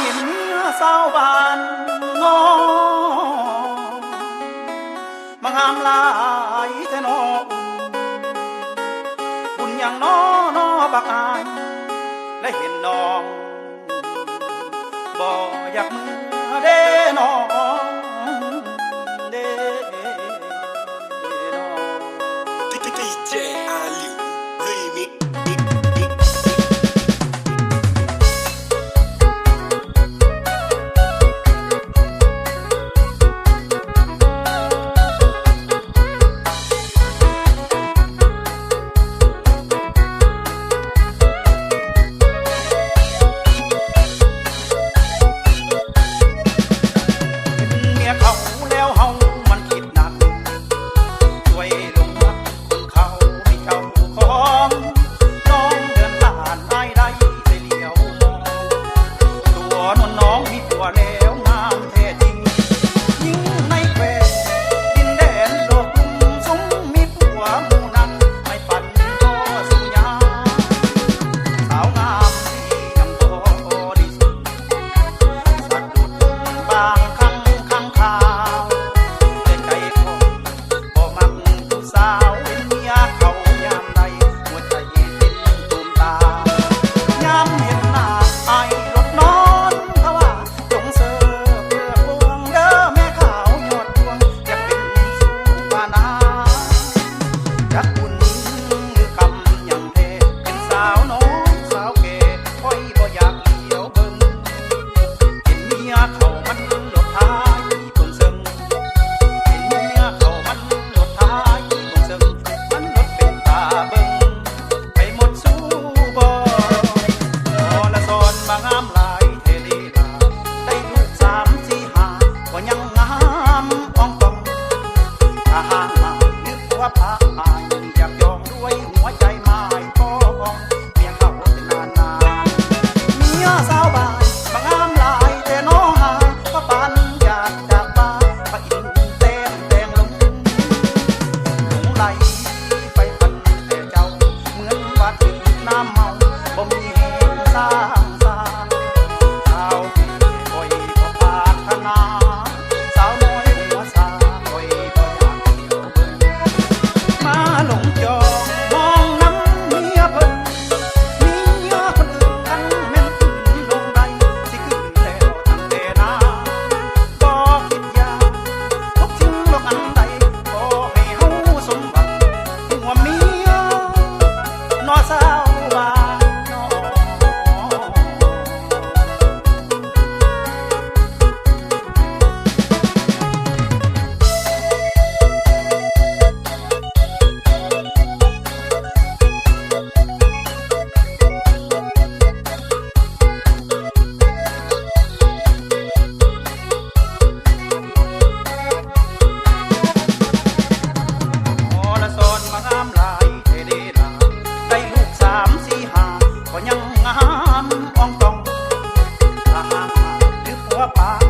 เห็นเมื่อเศร้าบานงอมางามลายเทนอบุญอย่างน้อน้อบักอายและเห็นน้องบ่อยากเมื่อเด้น้องเด้น้อง DJ Ali papa.